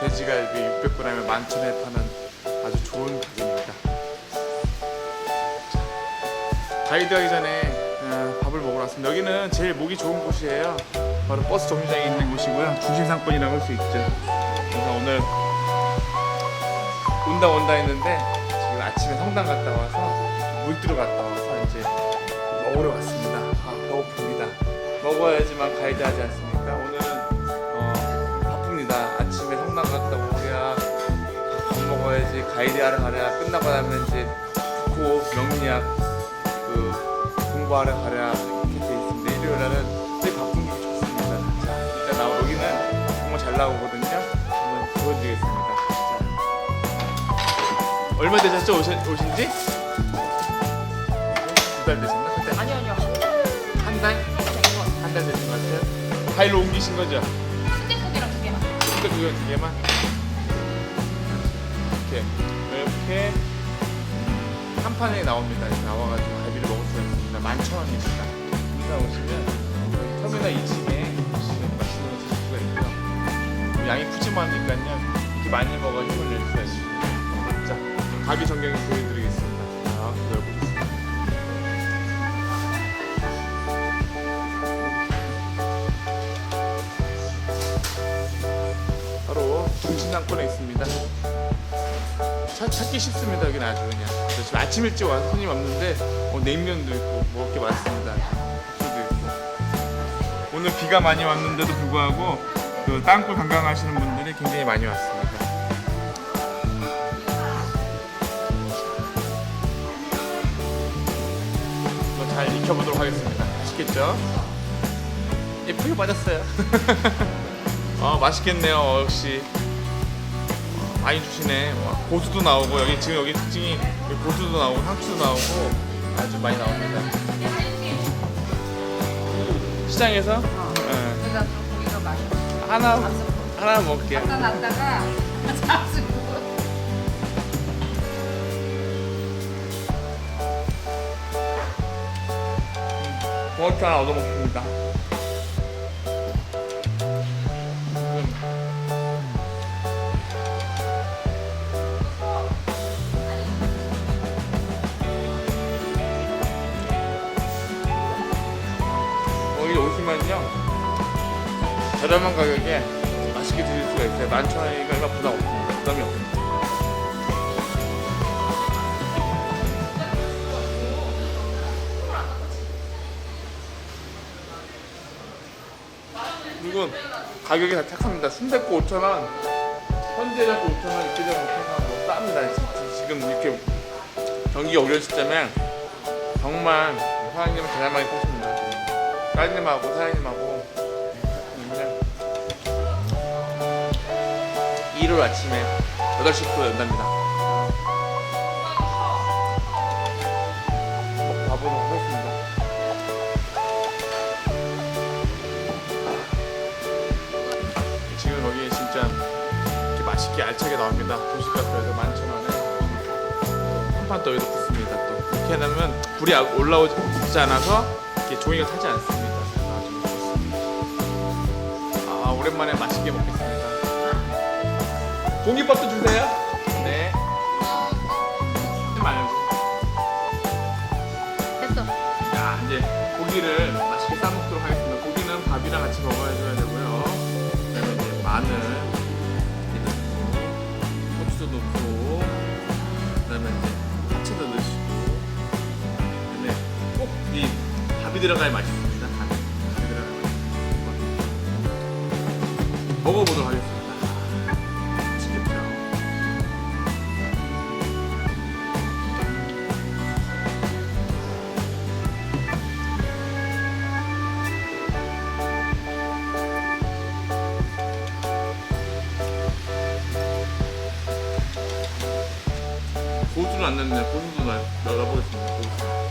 돼지갈비 600g에 11,000원에 파는 아주 좋은 가게입니다. 자, 가이드 하기 전에 어, 밥을 먹으러 왔습니다. 여기는 제일 목이 좋은 곳이에요. 바로 버스 정류장에 있는 곳이고요. 중심 상권이라고 할 수 있죠. 그래서 오늘 온다 온다 했는데 지금 아침에 성당 갔다 와서 물들어 갔다 와서 이제 먹으러 왔습니다. 아, 배고픕니다. 먹어야지만 가이드 하지 않습니까? 오늘은 먹어야지 가이드 하러 가랴 끝나고 나면 이제 국호 명리학 그 공부하러 가랴 이렇게 돼 있습니다. 일요일 날은 되게 바쁜 게 좋습니다. 자 일단 나 여기는 정말 잘 나오거든요. 한번 보여드리겠습니다. 자. 얼마 되셨죠 오신, 오신지? 두 달 되셨나? 그때 아니요 아니요 한 달? 한 달 되신 것 같아요. 가일로 옮기신 거죠? 순대국이랑 두 개만 그거 두 개만 이렇게 이렇게 한 판에 나옵니다. 이렇게 나와가지고 갈비를 먹을 수가 있습니다. 11,000원입니다. 인사 오시면 터미널 2층에 보시면 맛있는 거 드실 수가 있고요. 양이 푸짐하니까요. 이렇게 많이 먹어 힘을 낼 수가 있습니다. 자, 가비 전경이 보여드리겠습니다. 자, 보여보겠습니다. 바로 중심상권에 있습니다. 찾, 찾기 쉽습니다. 여기는 아주 그냥. 지금 아침 일찍 와서 손님 없는데 어, 냉면도 있고 먹을 게 많습니다. 술도 있고. 오늘 비가 많이 왔는데도 불구하고 그 땅굴 관광하시는 분들이 굉장히 많이 왔습니다. 잘 익혀보도록 하겠습니다. 맛있겠죠? 예쁘게 맞았어요. 아 맛있겠네요 역시 어, 많이 주시네. 와, 고수도 나오고 여기 지금 여기 특징이 여기 고수도 나오고 상추도 나오고 아주 많이 나옵니다. 시장에서? 예, 그래서 좀 고기가 맛있어 하나 하나 먹을게요. 갖다 놨다가 잡수고 고맙게 하나 얻어 먹습니다 오시면요 저렴한 가격에 맛있게 드실 수가 있어요 만천 원이니까 얼마 부담 없습니다 부담이 없습니다 그리고 가격이 다 착합니다. 순댓국 5,000원, 현대전국 5,000원, 육개장 5,000원 뭐 쌉니다. 지- 지금 이렇게 경기가 어려운 시점에 정말 사장님은 대단하게 쏘십니다. 사장님하고 사장님하고 그냥 1월 아침에 8시부터 연답니다. 먹고 가보도록 하겠습니다. 지금 여기 진짜 이렇게 맛있게 알차게 나옵니다. 도시카페에서 11,000원에 한판 더위도 붙습니다. 또 이렇게 하면 불이 아- 올라오지 않아서 이렇게 종이가 타지 않습니다. 오랜만에 맛있게 먹겠습니다. 공깃밥도 주세요. 네. 말고. 됐어 자 이제 고기를 맛있게 싸 먹도록 하겠습니다. 고기는 밥이랑 같이 먹어줘야 되고요. 그다음에 이제 마늘 넣고 고추도 넣고 그다음에 이제 파채도 넣으시고 그다음에 꼭이 밥이 들어가야 맛있습니 먹어보도록 하겠습니다. 맛있겠죠? 고수는 안 넣는데 고수도 넣- 넣어보겠습니다. 고수.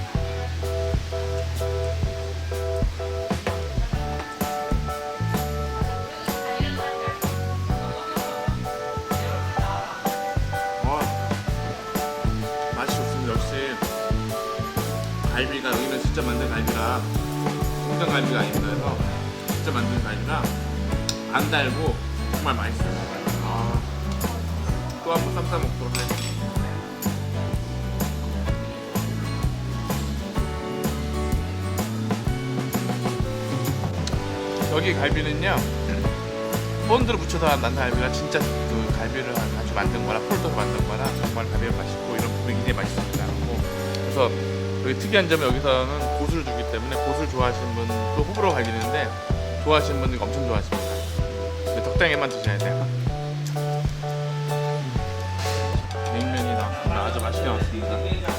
갈비가 여기는 진짜 만든 갈비라 공장 갈비가 아닙니다. 그래서 진짜 만든 갈비라 안 달고 정말 맛있어요. 아, 또 한 번 쌈싸 먹도록 하겠습니다. 여기 갈비는요 본드로 묻혀서 만든 갈비가 진짜 그 갈비를 아주 만든 거라 폴더로 만든 거라 정말 갈비가 맛있고 이런 부분이 굉장히 맛있습니다. 뭐, 그래서 여기 특이한 점은 여기서는 고수를 주기 때문에 고수를 좋아하시는 분도 호불호 갈리는데 좋아하시는 분들이 엄청 좋아하십니다. 근데 적당히만 드셔야 돼요. 냉면이 나왔습니다. 아주 맛있게 나왔습니다.